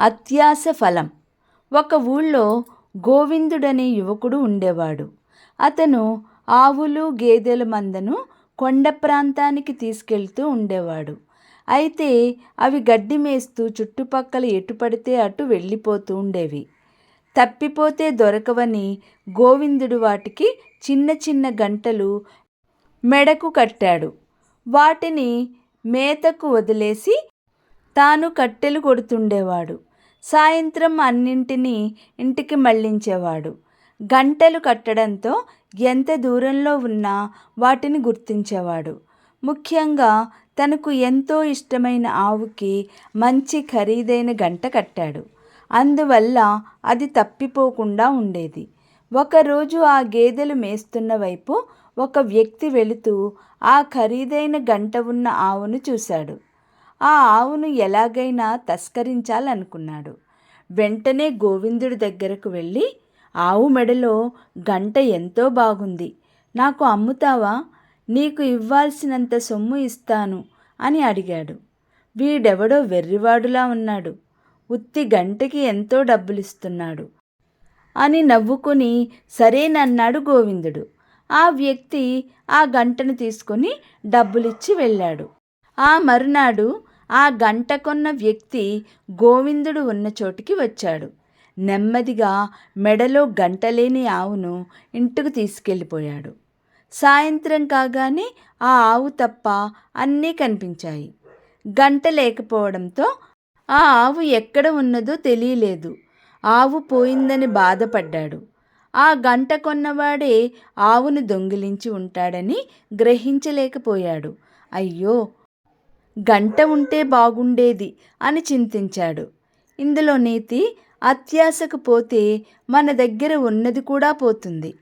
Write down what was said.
అత్యాస ఫలం. ఒక ఊళ్ళో గోవిందుడనే యువకుడు ఉండేవాడు. అతను ఆవులు గేదెల మందను కొండ ప్రాంతానికి తీసుకెళ్తూ ఉండేవాడు. అయితే అవి గడ్డి మేస్తూ చుట్టుపక్కల ఎటు పడితే అటు వెళ్ళిపోతూ ఉండేవి. తప్పిపోతే దొరకవని గోవిందుడు వాటికి చిన్న చిన్న గంటలు మెడకు కట్టాడు. వాటిని మేతకు వదిలేసి తాను కట్టెలు కొడుతుండేవాడు. సాయంత్రం అన్నింటినీ ఇంటికి మళ్ళించేవాడు. గంటలు కట్టడంతో ఎంత దూరంలో ఉన్నా వాటిని గుర్తించేవాడు. ముఖ్యంగా తనకు ఎంతో ఇష్టమైన ఆవుకి మంచి ఖరీదైన గంట కట్టాడు. అందువల్ల అది తప్పిపోకుండా ఉండేది. ఒకరోజు ఆ గేదెలు మేస్తున్న వైపు ఒక వ్యక్తి వెళుతూ ఆ ఖరీదైన గంట ఉన్న ఆవును చూశాడు. ఆ ఆవును ఎలాగైనా తస్కరించాలనుకున్నాడు. వెంటనే గోవిందుడి దగ్గరకు వెళ్ళి ఆవు మెడలో గంట ఎంతో బాగుంది. నాకు అమ్ముతావా? నీకు ఇవ్వాల్సినంత సొమ్ము ఇస్తాను అని అడిగాడు. వీడెవడో వెర్రివాడులా ఉన్నాడు. ఉత్తి గంటకి ఎంతో డబ్బులిస్తున్నాడు అని నవ్వుకుని సరేనన్నాడు గోవిందుడు ఆ వ్యక్తి ఆ గంటను తీసుకొని డబ్బులిచ్చి వెళ్ళాడు. ఆ మరునాడు ఆ గంట కొన్న వ్యక్తి గోవిందుడు ఉన్న చోటికి వచ్చాడు. నెమ్మదిగా మెడలో గంటలేని ఆవును ఇంటికి తీసుకెళ్ళిపోయాడు. సాయంత్రం కాగానే ఆ ఆవు తప్ప అన్నీ కనిపించాయి. గంట లేకపోవడంతో ఆ ఆవు ఎక్కడ ఉన్నదో తెలియలేదు. ఆవు పోయిందని బాధపడ్డాడు. ఆ గంట కొన్నవాడే ఆవును దొంగిలించి ఉంటాడని గ్రహించలేకపోయాడు. అయ్యో గంట ఉంటే బాగుండేది అని చింతించాడు. ఇందులో నీతి అత్యాశకు పోతే మన దగ్గర ఉన్నది కూడా పోతుంది.